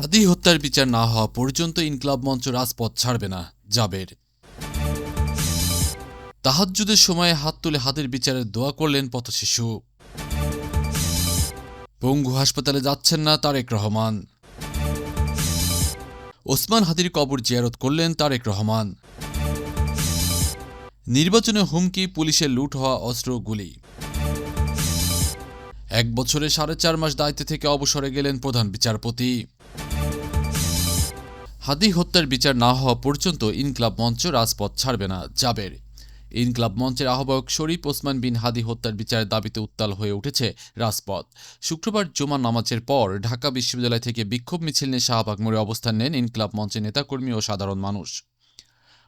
হাদি হত্যার বিচার না হওয়া পর্যন্ত ইনকলাব মঞ্চ রাজপথ ছাড়বে না, জাবের। তাহাজ্জুদের সময়ে হাত তুলে হাতের বিচারের দোয়া করলেন পথশিশু। পঙ্গু হাসপাতালে যাচ্ছেন না তারেক রহমান। ওসমান হাদির কবর জিয়ারত করলেন তারেক রহমান। নির্বাচনে হুমকি পুলিশের লুট হওয়া অস্ত্র, গুলি। এক বছরে সাড়ে চার মাস দায়িত্ব থেকে অবসরে গেলেন প্রধান বিচারপতি। হাদি হত্যার বিচার না হওয়া পর্যন্ত ইনকলাব মঞ্চ রাজপথ ছাড়বে না জাবের। ইনকলাব মঞ্চের আহ্বায়ক শরীফ ওসমান বিন হাদি হত্যার বিচারের দাবিতে উত্তাল হয়ে উঠেছে রাজপথ। শুক্রবার জুমা নামাজের পর ঢাকা বিশ্ববিদ্যালয় থেকে বিক্ষোভ মিছিল নিয়ে শাহবাগ মোড়ে অবস্থান নেন ইনকলাব মঞ্চের নেতাকর্মী ও সাধারণ মানুষ।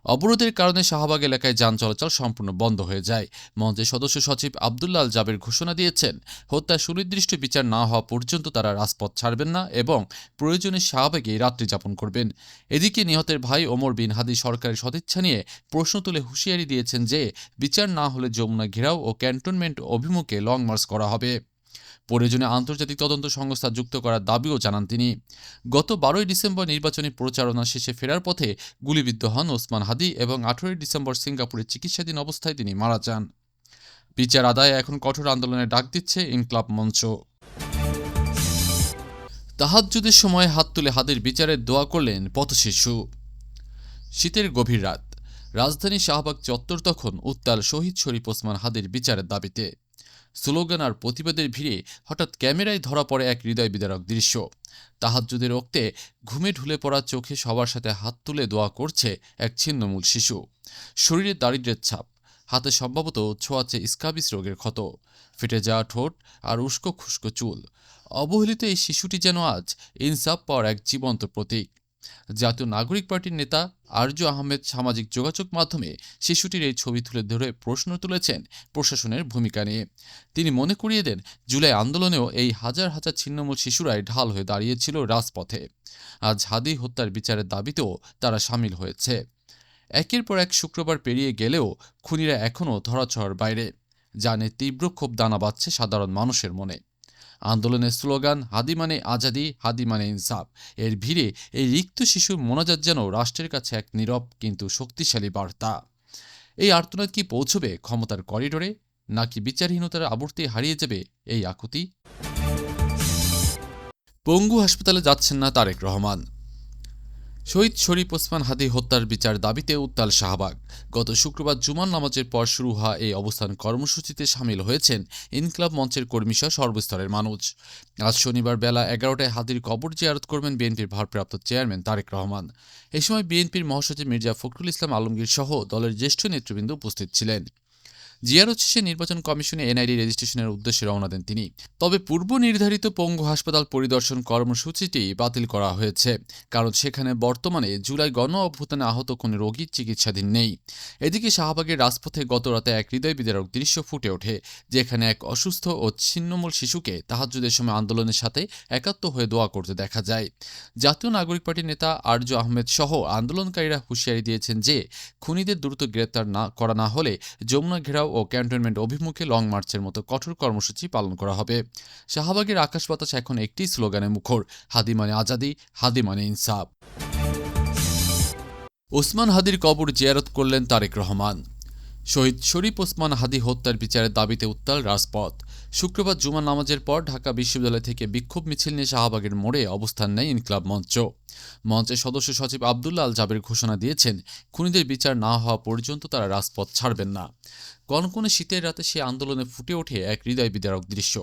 অবরোধের কারণে শাহবাগ এলাকায় যান চলাচল সম্পূর্ণ বন্ধ হয়ে যায়। মঞ্চের সদস্য সচিব আবদুল্লাল জাবের ঘোষণা দিয়েছেন, হত্যার সুনির্দিষ্ট বিচার না হওয়া পর্যন্ত তারা রাজপথ ছাড়বেন না এবং প্রয়োজনে শাহবাগে রাত্রি যাপন করবেন। এদিকে নিহতের ভাই ওমর বিন হাদি সরকারের সদিচ্ছা নিয়ে প্রশ্ন তুলে হুঁশিয়ারি দিয়েছেন যে, বিচার না হলে যমুনা ঘেরাও ও ক্যান্টনমেন্ট অভিমুখে লং মার্চ করা হবে। প্রয়োজনে আন্তর্জাতিক তদন্ত সংস্থা যুক্ত করার দাবিও জানান তিনি। গত বারোই ডিসেম্বর নির্বাচনী প্রচারণা শেষে ফেরার পথে গুলিবিদ্ধ হন ওসমান হাদি এবং আঠেরোই ডিসেম্বর সিঙ্গাপুরে চিকিৎসাধীন অবস্থায় তিনি মারা যান। বিচার আদায়ে এখন কঠোর আন্দোলনের ডাক দিচ্ছে ইনকলাব মঞ্চ। তাহাজ্জুদের সময় হাত তুলে হাদের বিচারের দোয়া করলেন পথশিশু শীতের গভীর রাত। রাজধানী শাহবাগ চত্বর তখন উত্তাল শহীদ শরীফ ওসমান হাদের বিচারের দাবিতে। স্লোগান আর প্রতিবাদের ভিড়ে হঠাৎ ক্যামেরায় ধরা পড়ে এক হৃদয় বিদারক দৃশ্য। তাহাজ্জুদের রক্তে ঘুমে ঢুলে পড়া চোখে সবার সাথে হাত তুলে দোয়া করছে এক ছিন্নমূল শিশু। শরীরে দারিদ্রের ছাপ, হাতে সম্ভবত ছোঁয়াচে স্কাবিস রোগের ক্ষত, ফেটে যাওয়া ঠোঁট আর উস্কো খুস্কো চুল। অবহেলিত এই শিশুটি যেন আজ ইনসাফ পাওয়ার এক জীবন্ত প্রতীক। জাতীয় নাগরিক পার্টির নেতা আরজু আহমেদ সামাজিক যোগাযোগ মাধ্যমে শিশুটির এই ছবি তুলে ধরে প্রশ্ন তুলেছেন প্রশাসনের ভূমিকা নিয়ে। তিনি মনে করিয়ে দেন, জুলাই আন্দোলনেও এই হাজার হাজার ছিন্নমূল শিশুরাই ঢাল হয়ে দাঁড়িয়েছিল রাজপথে। আজ হাদি হত্যার বিচারের দাবিতেও তারা সামিল হয়েছে। একের পর এক শুক্রবার পেরিয়ে গেলেও খুনিরা এখনও ধরাছোঁয়ার বাইরে। জানে তীব্র ক্ষোভ দানা বাঁধছে সাধারণ মানুষের মনে। আন্দোলনের স্লোগান, হাদি মানে আজাদি, হাদি মানে ইনসাফ। এর ভিড়ে এই রিক্ত শিশুর মোনাজাত যেন রাষ্ট্রের কাছে এক নীরব কিন্তু শক্তিশালী বার্তা। এই আর্তনাদ কি পৌঁছবে ক্ষমতার করিডোরে, নাকি বিচারহীনতার আবর্তে হারিয়ে যাবে এই আকুতি? পঙ্গু হাসপাতালে যাচ্ছেন না তারেক রহমান। শহীদ শরীফ ওসমান হাদি হত্যার বিচার দাবিতে উত্তাল শাহবাগ। গত শুক্রবার জুমান নামাজের পর শুরু হওয়া এই অবস্থান কর্মসূচিতে সামিল হয়েছেন ইনকলাব মঞ্চের কর্মীসহ সর্বস্তরের মানুষ। আজ শনিবার বেলা এগারোটায় হাদির কবর জিয়ারত করবেন বিএনপির ভারপ্রাপ্ত চেয়ারম্যান তারেক রহমান। এ সময় বিএনপির মহাসচিব মির্জা ফখরুল ইসলাম আলমগীর সহ দলের জ্যেষ্ঠ নেতৃবৃন্দ উপস্থিত ছিলেন। জিয়ারত শেষে নির্বাচন কমিশনে এনআইডি রেজিস্ট্রেশনের উদ্দেশ্যে রওনা দেন তিনি। তবে পূর্ব নির্ধারিত পঙ্গু হাসপাতাল পরিদর্শন কর্মসূচিটি বাতিল করা হয়েছে, কারণ সেখানে বর্তমানে জুলাই গণ অভ্যুত্থানে আহত কোনো রোগীর চিকিৎসাধীন নেই। এদিকে শাহবাগের রাজপথে গতরাতে এক হৃদয় বিদারক দৃশ্য ফুটে ওঠে, যেখানে এক অসুস্থ ও ছিন্নমূল শিশুকে তাহাজ্জুদের সময় আন্দোলনের সাথে একাত্ম হয়ে দোয়া করতে দেখা যায়। জাতীয় নাগরিক পার্টির নেতা আরজ আহমেদ সহ আন্দোলনকারীরা হুঁশিয়ারি দিয়েছেন যে, খুনিদের দ্রুত গ্রেপ্তার না করা না হলে যমুনা ঘেরাও ও ক্যান্টনমেন্ট অভিমুখে লং মার্চের মতো কঠোর কর্মসূচি পালন করা হবে। শাহবাগের আকাশ বাতাস এখন একটি স্লোগানে মুখর, হাদি মানে আজাদি, হাদি মানে ইনসাফ। ওসমান হাদির কবর জিয়ারত করলেন তারেক রহমান। শহীদ শরীফ ওসমান হাদি হত্যার বিচারের দাবিতে উত্তাল রাজপথ। শুক্রবার জুমা নামাজের পর ঢাকা বিশ্ববিদ্যালয় থেকে বিক্ষোভ মিছিল নিয়ে শাহবাগের মোড়ে অবস্থান নেয় ইনকলাব মঞ্চ। মঞ্চের সদস্য সচিব আবদুল্লা আল জাবের ঘোষণা দিয়েছেন, খুনিদের বিচার না হওয়া পর্যন্ত তারা রাজপথ ছাড়বেন না। কনকনে শীতের রাতে সে আন্দোলনে ফুটে ওঠে এক হৃদয় বিদারক দৃশ্য।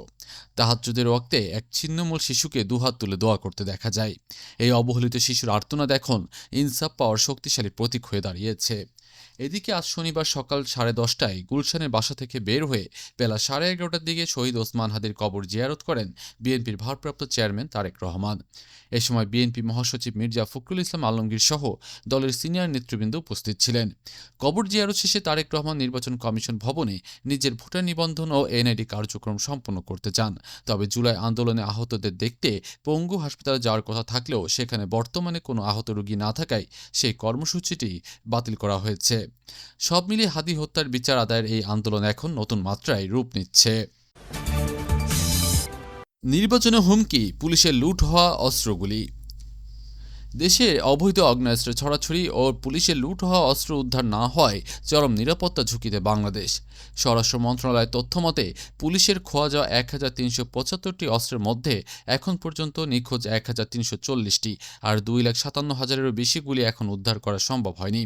তাহাজ্জুদের রক্তে এক ছিন্নমূল শিশুকে দুহাত তুলে দোয়া করতে দেখা যায়। এই অবহেলিত শিশুর আর্তনাদ এখন ইনসাফ পাওয়ার শক্তিশালী প্রতীক হয়ে দাঁড়িয়েছে। এদিকে আজ শনিবার সকাল সাড়ে দশটায় গুলশানের বাসা থেকে বের হয়ে বেলা সাড়ে এগারোটার দিকে শহীদ ওসমান হাদির কবর জিয়ারত করেন বিএনপির ভারপ্রাপ্ত চেয়ারম্যান তারেক রহমান। এ সময় বিএনপি মহাসচিব মির্জা ফখরুল ইসলাম আলমগীর সহ দলের সিনিয়র নেতৃবৃন্দ উপস্থিত ছিলেন। কবর জিয়ারত শেষে তারেক রহমান নির্বাচন কমিশন ভবনে নিজের ভোটার নিবন্ধন ও এনআইডি কার্যক্রম সম্পন্ন করতে চান। তবে জুলাই আন্দোলনে আহতদের দেখতে পঙ্গু হাসপাতালে যাওয়ার কথা থাকলেও সেখানে বর্তমানে কোনো আহত রোগী না থাকায় সেই কর্মসূচিটি বাতিল করা হয়েছে। সব মিলিয়ে হাদি হত্যার বিচার আদায়ের এই আন্দোলন এখন নতুন মাত্রায় রূপ নিচ্ছে। নির্বাচনে হুমকি পুলিশের লুট হওয়া অস্ত্রগুলি। দেশে অবৈধ অগ্নেয়াস্ত্র ছড়াছড়ি ও পুলিশের লুট হওয়া অস্ত্র উদ্ধার না হয়, চরম নিরাপত্তা ঝুঁকিতে বাংলাদেশ। স্বরাষ্ট্র মন্ত্রণালয়ের তথ্য মতে, পুলিশের খোয়া যাওয়া এক হাজার তিনশো পঁচাত্তরটি অস্ত্রের মধ্যে এখন পর্যন্ত নিখোঁজ এক হাজার তিনশো চল্লিশটি, আর দুই লাখ সাতান্ন হাজারেরও বেশি গুলি এখন উদ্ধার করা সম্ভব হয়নি।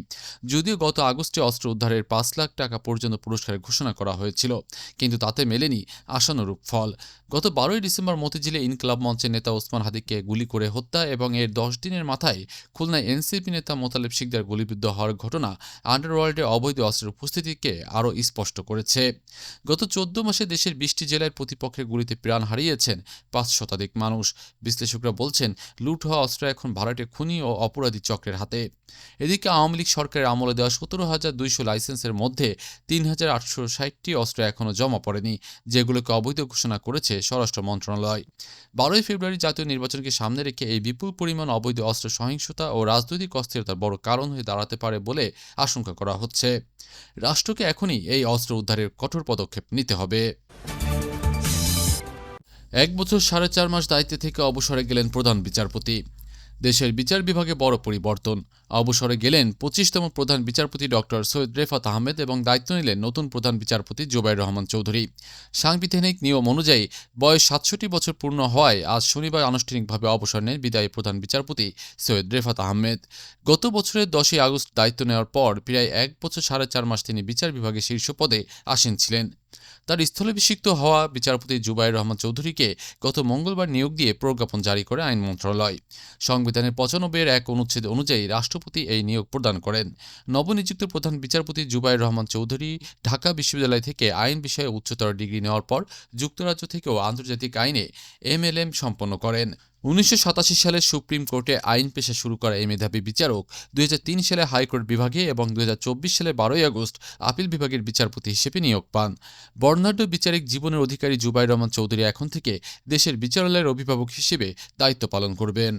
যদিও গত আগস্টে অস্ত্র উদ্ধারের পাঁচ লাখ টাকা পর্যন্ত পুরস্কারের ঘোষণা করা হয়েছিল, কিন্তু তাতে মেলেনি আশানুরূপ ফল। গত বারোই ডিসেম্বর মতিঝিলে ইনকলাব মঞ্চের নেতা ওসমান হাদিকে গুলি করে হত্যা এবং এর দশ দিনের মাথায় খুলনায় এনসিপি নেতা মোতালেব শিকদার গুলিবিদ্ধ হওয়ার ঘটনা আন্ডারওয়ার্ল্ডে অবৈধ অস্ত্রের উপস্থিতিকে আরও স্পষ্ট করেছে। গত চোদ্দ মাসে দেশের বিশটি জেলায় প্রতিপক্ষের গুলিতে প্রাণ হারিয়েছেন পাঁচ শতাধিক মানুষ। বিশ্লেষকরা বলছেন, লুট হওয়া অস্ত্র এখন ভাড়াটে খুনি ও অপরাধী চক্রের হাতে। এদিকে আওয়ামী লীগ সরকারের আমলে দেওয়া সতেরো হাজার দুইশো লাইসেন্সের মধ্যে তিন হাজার আটশো ষাটটি অস্ত্র এখনও জমা পড়েনি, যেগুলোকে অবৈধ ঘোষণা করেছে স্বরাষ্ট্র মন্ত্রণালয়। বারোই ফেব্রুয়ারি জাতীয় নির্বাচনকে সামনে রেখে এই বিপুল পরিমাণ অবৈধ অস্ত্র সহিংসতা ও রাজনৈতিক অস্থিরতার বড় কারণ হয়ে দাঁড়াতে পারে বলে আশঙ্কা করা হচ্ছে। রাষ্ট্রকে এখনই এই অস্ত্র উদ্ধারের কঠোর পদক্ষেপ নিতে হবে। এক বছর সাড়ে চার মাস দায়িত্বে থেকে অবসরে গেলেন প্রধান বিচারপতি। দেশের বিচার বিভাগে বড় পরিবর্তন। অবসরে গেলেন পঁচিশতম প্রধান বিচারপতি ডক্টর সৈয়দ রেফাত আহমেদ এবং দায়িত্ব নিলেন নতুন প্রধান বিচারপতি জোবাইর রহমান চৌধুরী। সাংবিধানিক নিয়ম অনুযায়ী বয়স সাতষট্টি বছর পূর্ণ হওয়ায় আজ শনিবার আনুষ্ঠানিকভাবে অবসর নেন বিদায়ী প্রধান বিচারপতি সৈয়দ রেফাত আহমেদ। গত বছরের দশই আগস্ট দায়িত্ব নেওয়ার পর প্রায় এক বছর সাড়ে চার মাস তিনি বিচার বিভাগে শীর্ষ পদে আসীন ছিলেন। তার স্থলাভিষিক্ত হওয়া বিচারপতি জুবাইর রহমান চৌধুরীকে গত মঙ্গলবার নিয়োগ দিয়ে প্রজ্ঞাপন জারি করে আইন মন্ত্রণালয়। সংবিধানের পঁচানব্বইয়ের এক অনুচ্ছেদ অনুযায়ী রাষ্ট্রপতি এই নিয়োগ প্রদান করেন। নবনিযুক্ত প্রধান বিচারপতি জুবাইর রহমান চৌধুরী ঢাকা বিশ্ববিদ্যালয় থেকে আইন বিষয়ে উচ্চতর ডিগ্রি নেওয়ার পর যুক্তরাজ্য থেকেও আন্তর্জাতিক আইনে এমএলএম সম্পন্ন করেন। উনিশশো সাতাশি সালে সুপ্রিম কোর্টে আইন পেশা শুরু করা এই মেধাবী বিচারক, দুই হাজার তিন সালে হাইকোর্ট বিভাগে এবং দু হাজার চব্বিশ সালে বারোই আগস্ট আপিল বিভাগের বিচারপতি হিসেবে নিয়োগ পান। বর্ণাঢ্য বিচারিক জীবনের অধিকারী জুবাই রহমান চৌধুরী এখন থেকে দেশের বিচারালয়ের অভিভাবক হিসেবে দায়িত্ব পালন করবেন।